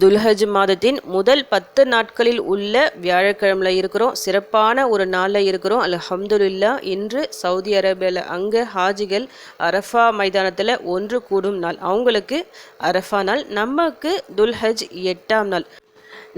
துல்ஹஜ் மாதத்தின் முதல் பத்து நாட்களில் உள்ள வியாழக்கிழமையில் இருக்கிறோம். சிறப்பான ஒரு நாளில் இருக்கிறோம். அலஹம்துல்லா இன்று சவுதி அரேபியாவில் அங்கே ஹாஜிகள் அரஃபா மைதானத்தில் ஒன்று கூடும் நாள். அவங்களுக்கு அரஃபா நாள். நமக்கு துல்ஹஜ் எட்டாம் நாள்.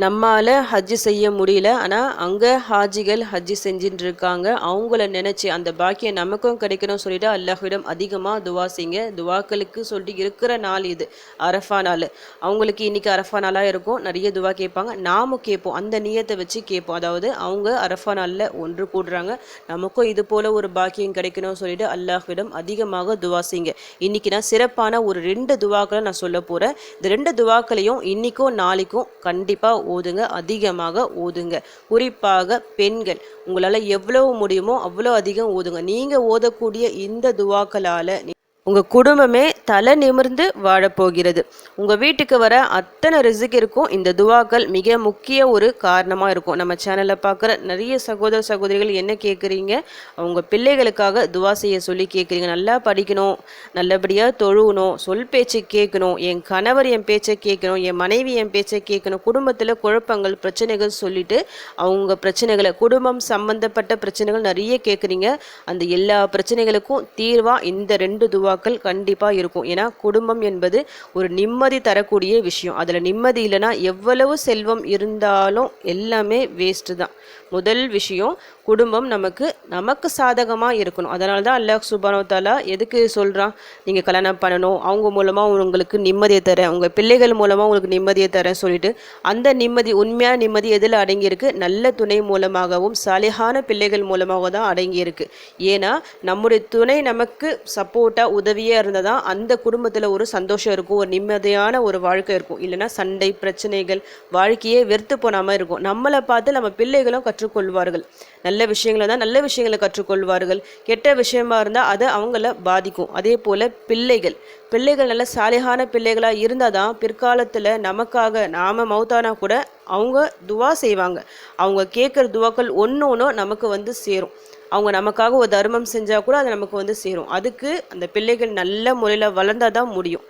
நம்மால் ஹஜ்ஜு செய்ய முடியல. ஆனால் அங்கே ஹாஜிகள் ஹஜ்ஜு செஞ்சுட்டு இருக்காங்க அவங்கள நினச்சி அந்த பாக்கியம் நமக்கும் கிடைக்கணும் சொல்லிட்டு அல்லாஹ்விடம் அதிகமாக துவா செய்யுங்க. துவாக்களுக்கு சொல்லிட்டு இருக்கிற நாள் இது அரஃபா நாள். அவங்களுக்கு இன்னைக்கு அரஃபா நாளாக இருக்கும். நிறைய துவா கேட்பாங்க. நாமும் கேட்போம். அந்த நியத்தை வச்சு கேட்போம். அதாவது அவங்க அரஃபா நாளில் ஒன்று கூடுறாங்க. நமக்கும் இது போல் ஒரு பாக்கியம் கிடைக்கணும் சொல்லிட்டு அல்லாஹ்விடம் அதிகமாக துவா செய்யுங்க. இன்னைக்கு நான் சிறப்பான ஒரு ரெண்டு துவாக்களை நான் சொல்ல போகிறேன் இந்த ரெண்டு துவாக்களையும் இன்னைக்கும் நாளைக்கும் கண்டிப்பாக ஓதுங்க அதிகமாக ஓதுங்க. குறிப்பாக பெண்கள் உங்களால் எவ்வளவு முடியுமோ அவ்வளோ அதிகம் ஓதுங்க. நீங்கள் ஓதக்கூடிய இந்த துவாக்களால் உங்கள் குடும்பமே தலை நிமிர்ந்து வாழப்போகிறது உங்கள் வீட்டுக்கு வர அத்தனை ரிசுக்கு இருக்கும். இந்த துவாக்கள் மிக முக்கிய ஒரு காரணமாக இருக்கும். நம்ம சேனலில் பார்க்குற நிறைய சகோதர சகோதரிகள் என்ன கேட்குறீங்க அவங்க பிள்ளைகளுக்காக துவா செய்ய சொல்லி கேட்குறீங்க நல்லா படிக்கணும் நல்லபடியாக தொழுகணும் சொல் பேச்சு கேட்கணும் என் கணவர் என் பேச்சை கேட்கணும் என் மனைவி என் பேச்சை கேட்கணும் குடும்பத்தில் குழப்பங்கள் பிரச்சனைகள் சொல்லிட்டு அவங்க பிரச்சனைகளை குடும்பம் சம்பந்தப்பட்ட பிரச்சனைகள் நிறைய கேட்குறீங்க அந்த எல்லா பிரச்சனைகளுக்கும் தீர்வாக இந்த ரெண்டு துவா துவாக்கள் கண்டிப்பாக இருக்கும். ஏன்னா குடும்பம் என்பது ஒரு நிம்மதி தரக்கூடிய விஷயம். அதில் நிம்மதி இல்லைன்னா எவ்வளவு செல்வம் இருந்தாலும் எல்லாமே வேஸ்ட்டு தான். முதல் விஷயம் குடும்பம் நமக்கு நமக்கு சாதகமாக இருக்கணும். அதனால தான் அல்லாஹ் சுபானோ தாலா எதுக்கு சொல்கிறான் நீங்கள் கல்யாணம் பண்ணணும். அவங்க மூலமாக உங்களுக்கு நிம்மதியை தரேன். உங்கள் பிள்ளைகள் மூலமாக உங்களுக்கு நிம்மதியை தரேன் சொல்லிட்டு அந்த நிம்மதி உண்மையான நிம்மதி எதில் அடங்கியிருக்கு? நல்ல துணை மூலமாகவும் சாலிகான பிள்ளைகள் மூலமாக தான் அடங்கியிருக்கு. ஏன்னா நம்முடைய துணை நமக்கு சப்போர்ட்டாக உதவியாக இருந்தால் தான் அந்த குடும்பத்தில் ஒரு சந்தோஷம் இருக்கும் ஒரு நிம்மதியான ஒரு வாழ்க்கை இருக்கும். இல்லைன்னா சண்டை பிரச்சனைகள் வாழ்க்கையே வெறுத்து போனாமல் இருக்கும். நம்மளை பார்த்து நம்ம பிள்ளைகளும் கற்றுக்கொள்வார்கள். நல்ல நல்ல விஷயங்களை தான் நல்ல விஷயங்களை கற்றுக்கொள்வார்கள். கெட்ட விஷயமா இருந்தால் அது அவங்கள பாதிக்கும். அதே போல் பிள்ளைகள். பிள்ளைகள் நல்ல சாலிகான பிள்ளைகளாக இருந்தால் தான் பிற்காலத்தில் நமக்காக நாம் மௌத்தானா கூட அவங்க துவா செய்வாங்க. அவங்க கேட்குற துவாக்கள் ஒன்று ஒன்றும் நமக்கு வந்து சேரும். அவங்க நமக்காக ஒரு தர்மம் செஞ்சால் கூட அது நமக்கு வந்து சேரும். அதுக்கு அந்த பிள்ளைகள் நல்ல முறையில் வளர்ந்தால் தான் முடியும்.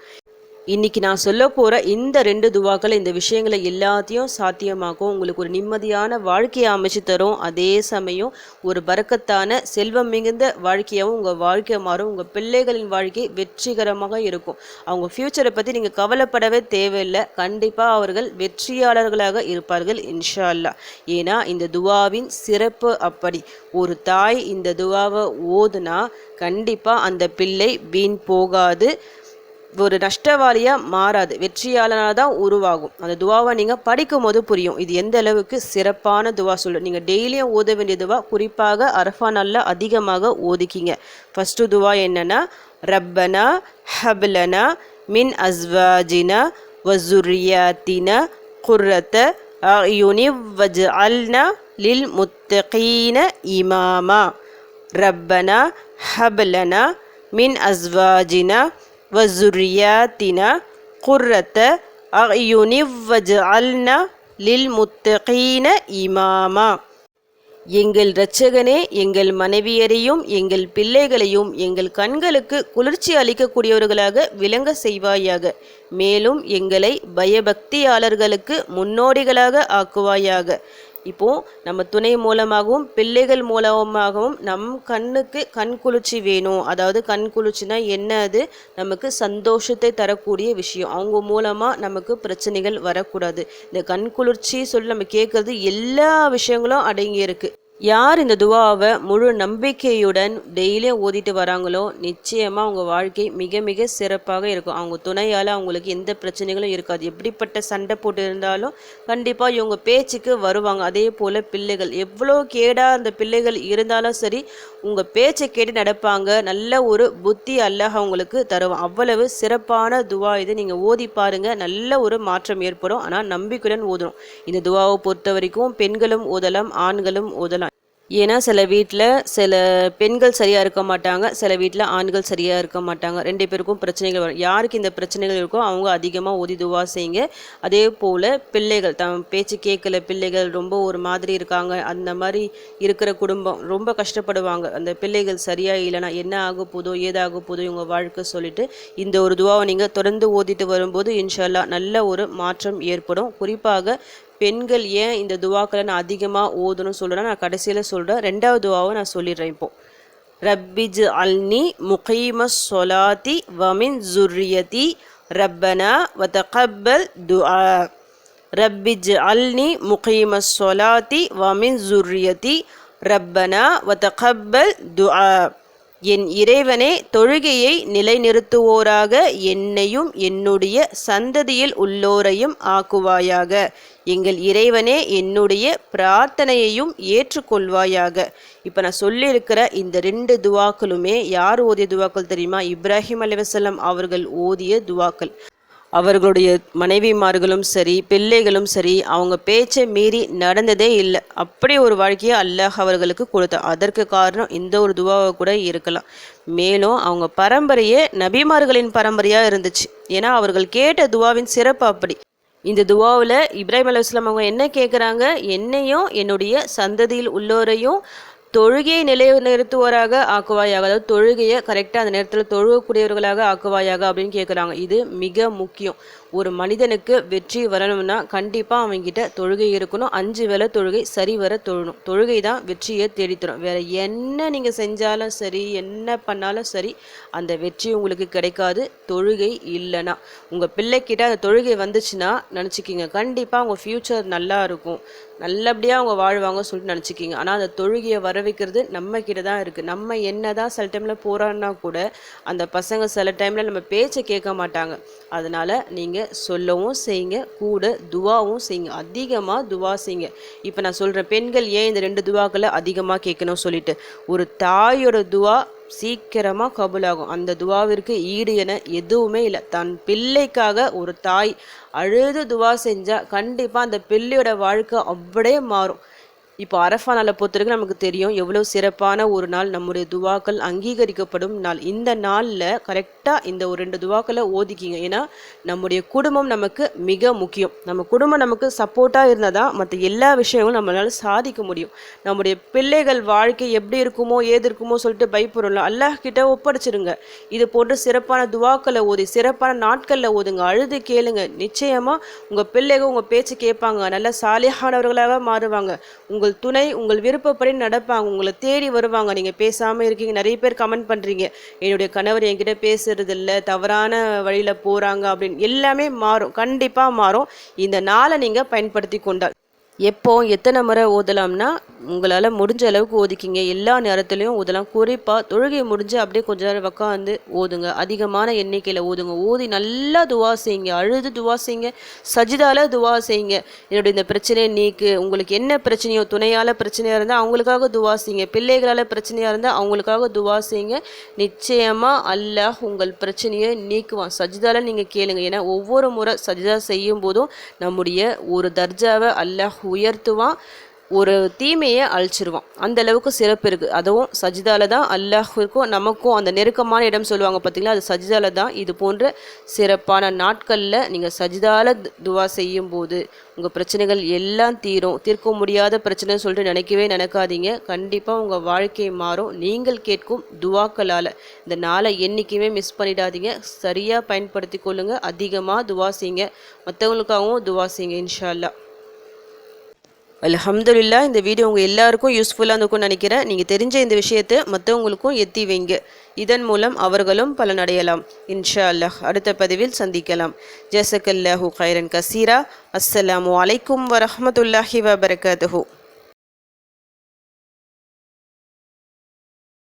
இன்னைக்கு நான் சொல்ல போகிற இந்த ரெண்டு துவாக்கள் இந்த விஷயங்களை எல்லாத்தையும் சாத்தியமாக்கும் உங்களுக்கு ஒரு நிம்மதியான வாழ்க்கையை அமைச்சு தரும். அதே சமயம் ஒரு பறக்கத்தான செல்வம் மிகுந்த வாழ்க்கையாகவும் உங்கள் வாழ்க்கை மாறும். உங்கள் பிள்ளைகளின் வாழ்க்கை வெற்றிகரமாக இருக்கும். அவங்க ஃப்யூச்சரை பற்றி நீங்கள் கவலைப்படவே தேவையில்லை. கண்டிப்பாக அவர்கள் வெற்றியாளர்களாக இருப்பார்கள் இன்ஷா அல்லா ஏன்னா இந்த துவாவின் சிறப்பு அப்படி. ஒரு தாய் இந்த துவாவை ஓதுனா கண்டிப்பாக அந்த பிள்ளை வீண் போகாது. ஒரு நஷ்டவாளியாக மாறாது. வெற்றியாளனாக தான் உருவாகும். அந்த துவாவை நீங்கள் படிக்கும் போது புரியும். இது எந்த அளவுக்கு சிறப்பான துவா சொல்லு. நீங்கள் டெய்லியும் ஓத வேண்டிய துவா குறிப்பாக அரஃபா நல்லா அதிகமாக ஓதிக்கிங்க. ஃபஸ்ட்டு துவா என்னென்னா ரப்பனா ஹப்லனா மின் அஸ்வாஜினா வசுரியாத்தினா குர்ரத்த அயுனி வஜ் அல்னா லில் முத்தகீன இமாமா. ரப்பனா ஹப்லனா மின் அஸ்வாஜினா வசுரியாத்தினா குர்ரத்த அயுனி வஜ்அல்னா லில் முத்தகீன இமாமா எங்கள் இரட்சகனே எங்கள் மனைவியரையும் எங்கள் பிள்ளைகளையும் எங்கள் கண்களுக்கு குளிர்ச்சி அளிக்கக்கூடியவர்களாக விளங்க செய்வாயாக. மேலும் எங்களை பயபக்தியாளர்களுக்கு முன்னோடிகளாக ஆக்குவாயாக. இப்போ நம்ம துணை மூலமாகவும் பிள்ளைகள் மூலமாகவும் நம் கண்ணுக்கு கண் குளிர்ச்சி வேணும். அதாவது கண் குளிர்ச்சினா என்ன அது? நமக்கு சந்தோஷத்தை தரக்கூடிய விஷயம். அவங்க மூலமாக நமக்கு பிரச்சனைகள் வரக்கூடாது. இந்த கண் குளிர்ச்சி சொல்லி நம்ம கேட்குறது எல்லா விஷயங்களும் அடங்கியிருக்கு. யார் இந்த துவாவை முழு நம்பிக்கையுடன் டெய்லியும் ஓதிட்டு வராங்களோ நிச்சயமாக அவங்க வாழ்க்கை மிக மிக சிறப்பாக இருக்கும். அவங்க துணையால் அவங்களுக்கு எந்த பிரச்சனைகளும் இருக்காது. எப்படிப்பட்ட சண்டை போட்டு இருந்தாலும் கண்டிப்பாக இவங்க பேச்சுக்கு வருவாங்க. அதே போல் பிள்ளைகள். எவ்வளோ கேடாக அந்த பிள்ளைகள் இருந்தாலும் சரி உங்கள் பேச்சை கேட்டு நடப்பாங்க. நல்ல ஒரு புத்தி அல்லாஹ் அவங்களுக்கு தருவான். அவ்வளவு சிறப்பான துவா இது. நீங்கள் ஓதி பாருங்கள் நல்ல ஒரு மாற்றம் ஏற்படும். ஆனால் நம்பிக்கையுடன் ஓதணும். இந்த துவாவை பொறுத்த வரைக்கும் பெண்களும் ஓதலாம் ஆண்களும் ஓதலாம். ஏன்னா சில வீட்டில் சில பெண்கள் சரியாக இருக்க மாட்டாங்க சில வீட்டில் ஆண்கள் சரியாக இருக்க மாட்டாங்க. ரெண்டு பேருக்கும் பிரச்சனைகள் வரும். யாருக்கு இந்த பிரச்சனைகள் இருக்கோ அவங்க அதிகமாக ஓதி துவா செய்யுங்க. அதே போல் பிள்ளைகள் தம் பேச்சு கேட்கல பிள்ளைகள் ரொம்ப ஒரு மாதிரி இருக்காங்க. அந்த மாதிரி இருக்கிற குடும்பம் ரொம்ப கஷ்டப்படுவாங்க. அந்த பிள்ளைகள் சரியாக இல்லைனா என்ன ஆக போதோ ஏதாக போதோ இவங்க வாழ்க்கை சொல்லிட்டு இந்த ஒரு துவாவை நீங்கள் தொடர்ந்து ஓதிட்டு வரும்போது இன்ஷால்லா நல்ல ஒரு மாற்றம் ஏற்படும். குறிப்பாக பெண்கள் ஏன் இந்த துவாக்களை நான் அதிகமாக ஓதணும்னு சொல்கிறேன்னா நான் கடைசியில் சொல்கிறேன் ரெண்டாவது துவாவை நான் சொல்லிடுறேன் இப்போது ரப்பிஜ் அல்னி முகீம சொலாத்தி வமின் ஜுர்ரியதி ரப்பனா வதகப்பல் துஆ. ரப்பிஜ் அல்னி முகீம சொலாத்தி வமின் ஜுர்ரியதி ரப்பனா வதகப்பல் துஆ. என் இறைவனே தொழுகையை நிலைநிறுத்துவோராக என்னையும் என்னுடைய சந்ததியில் உள்ளோரையும் ஆக்குவாயாக. எங்கள் இறைவனே என்னுடைய பிரார்த்தனையையும் ஏற்றுக்கொள்வாயாக. இப்போ நான் சொல்லியிருக்கிற இந்த ரெண்டு துவாக்களுமே யார் ஓதிய துவாக்கள் தெரியுமா? இப்ராஹிம் அலிவசல்லம் அவர்கள் ஓதிய துவாக்கள். அவர்களுடைய மனைவிமார்களும் சரி பிள்ளைகளும் சரி அவங்க பேச்சை மீறி நடந்ததே இல்லை. அப்படி ஒரு வாழ்க்கையை அல்லாஹ் அவர்களுக்கு கொடுத்த. அதற்கு காரணம் இந்த ஒரு துவாவை கூட இருக்கலாம். மேலும் அவங்க பரம்பரையே நபிமார்களின் பரம்பரையாக இருந்துச்சு. ஏன்னா அவர்கள் கேட்ட துவாவின் சிறப்பு அப்படி. இந்த துவாவில் இப்ராஹிம் அலுவலாம் அவங்க என்ன கேட்குறாங்க என்னையும் என்னுடைய சந்ததியில் உள்ளோரையும் தொழுகையை நிலைநிறுத்துவோராக ஆக்குவாயாக அதாவது தொழுகையை கரெக்டாக அந்த நேரத்தில் தொழுகக்கூடியவர்களாக ஆக்குவாயாக அப்படின்னு கேட்குறாங்க இது மிக முக்கியம். ஒரு மனிதனுக்கு வெற்றி வரணும்னா கண்டிப்பாக அவங்ககிட்ட தொழுகை இருக்கணும். அஞ்சு வேலை தொழுகை சரி வர தொழணும். தொழுகை தான் வெற்றியை தேடித்தரும். வேற என்ன நீங்கள் செஞ்சாலும் சரி என்ன பண்ணாலும் சரி அந்த வெற்றி உங்களுக்கு கிடைக்காது. தொழுகை இல்லைன்னா. உங்கள் பிள்ளைக்கிட்ட அந்த தொழுகை வந்துச்சுன்னா நினச்சிக்கிங்க. கண்டிப்பாக உங்கள் ஃப்யூச்சர் நல்லா இருக்கும். நல்லபடியாக அவங்க வாழ்வாங்க சொல்லிட்டு நினச்சிக்கிங்க. ஆனால் அந்த தொழுகையை வர விளைவிக்கிறது நம்ம கிட்ட தான் இருக்குது நம்ம என்ன தான் சில டைமில் போகிறான்னா கூட அந்த பசங்க சில டைமில் நம்ம பேச்சை கேட்க மாட்டாங்க. அதனால் நீங்கள் சொல்லவும் செய்யுங்க கூட துவாவும் செய்யுங்க. அதிகமாக துவா செய்யுங்க. இப்போ நான் சொல்கிறேன் பெண்கள் ஏன் இந்த ரெண்டு துவாக்களை அதிகமாக கேட்கணும் சொல்லிட்டு? ஒரு தாயோட துவா சீக்கிரமாக கபுலாகும் அந்த துவாவிற்கு ஈடு என எதுவுமே இல்லை. தன் பிள்ளைக்காக ஒரு தாய் அழுது துவா செஞ்சால் கண்டிப்பாக அந்த பிள்ளையோட வாழ்க்கை அப்படியே மாறும். இப்போ அரஃபா நாளை பொறுத்தவரைக்கும் நமக்கு தெரியும் எவ்வளோ சிறப்பான ஒரு நாள் நம்முடைய துவாக்கள் அங்கீகரிக்கப்படும் நாள். இந்த நாளில் கரெக்டாக இந்த ஒரு ரெண்டு துவாக்களை ஓதிக்கிங்க. ஏன்னா நம்முடைய குடும்பம் நமக்கு மிக முக்கியம். நம்ம குடும்பம் நமக்கு சப்போர்ட்டாக இருந்தால் தான் மற்ற எல்லா விஷயங்களும் நம்மளால் சாதிக்க முடியும். நம்முடைய பிள்ளைகள் வாழ்க்கை எப்படி இருக்குமோ ஏது இருக்குமோ சொல்லிட்டு பயப்படுறோம்ல அல்லாஹ் கிட்ட ஒப்படைச்சிருங்க. இது போன்ற சிறப்பான துவாக்களை ஓதி சிறப்பான நாட்களில் ஓதுங்க. அழுது கேளுங்க. நிச்சயமாக உங்கள் பிள்ளைகள் உங்கள் பேச்சு கேட்பாங்க. நல்ல சாலியானவர்களாக மாறுவாங்க. உங்கள் உங்கள் துணை உங்கள் விருப்பப்படி நடப்பாங்க உங்களை தேடி வருவாங்க. நீங்கள் பேசாமல் இருக்கீங்க. நிறைய பேர் கமெண்ட் பண்ணுறீங்க என்னுடைய கணவர் என்கிட்ட பேசுறது இல்லை தவறான வழியில் போகிறாங்க அப்படின்னு. எல்லாமே மாறும். கண்டிப்பாக மாறும். இந்த நாளை நீங்கள் பயன்படுத்தி கொண்டால். எப்போ எத்தனை முறை ஓதலாம்னா உங்களால் முடிஞ்ச அளவுக்கு ஓதிக்கிங்க எல்லா நேரத்துலையும் ஓதலாம் குறிப்பாக தொழுகை முடிஞ்சு அப்படியே கொஞ்ச நேரம் உட்காந்து ஓதுங்க அதிகமான எண்ணிக்கையில் ஓதுங்க ஓதி நல்லா துவா செய்யுங்க. அழுது துவா செய்யுங்க. சஜிதால துவா செய்யுங்க. என்னுடைய இந்த பிரச்சனையை நீக்கு. உங்களுக்கு என்ன பிரச்சனையோ துணையால் பிரச்சனையாக இருந்தால் அவங்களுக்காக துவா செய்யுங்க. பிள்ளைகளால் பிரச்சனையாக இருந்தால் அவங்களுக்காக துவா செய்யுங்க. நிச்சயமாக அல்லாஹ் உங்கள் பிரச்சனையை நீக்குவான். சஜிதால நீங்கள் கேளுங்க. ஏன்னா ஒவ்வொரு முறை சஜிதா செய்யும் போதும் நம்முடைய ஒரு தர்ஜாவை அல்லாஹ் உயர்த்துவான் ஒரு தீமையை அழிச்சிருவான். அந்த அளவுக்கு சிறப்பு இருக்குது அதுவும் சஜிதால தான் அல்லாஹுக்கும் நமக்கும் அந்த நெருக்கமான இடம் சொல்லுவாங்க பார்த்தீங்களா அது சஜிதால தான். இது போன்ற சிறப்பான நாட்களில் நீங்கள் சஜிதால துவா செய்யும் போது உங்கள் பிரச்சனைகள் எல்லாம் தீரும். தீர்க்க முடியாத பிரச்சனைன்னு சொல்லிட்டு நினைக்கவே நினைக்காதீங்க. கண்டிப்பாக உங்கள் வாழ்க்கை மாறும். நீங்கள் கேட்கும் துவாக்களால். இந்த நாளை என்றைக்குமே மிஸ் பண்ணிடாதீங்க. சரியாக பயன்படுத்தி கொள்ளுங்கள் அதிகமாக துவா செய்யுங்க. மற்றவங்களுக்காகவும் துவா செய்யுங்க இன்ஷா அலஹம்துல்லா இந்த வீடியோ உங்கள் எல்லாருக்கும் யூஸ்ஃபுல்லாக இருக்கும்னு நினைக்கிறேன். நீங்கள் தெரிஞ்ச இந்த விஷயத்தை மற்றவங்களுக்கும் எத்தி வைங்க. இதன் மூலம் அவர்களும் பலனடையலாம். இன்ஷா அல்லாஹ் அடுத்த பதிவில் சந்திக்கலாம். ஜசக்கல்லாஹூ கைரன் கசீரா. அஸ்ஸலாமு அலைக்கும் வரமத்துல்லாஹி வபரகாத்துஹூ.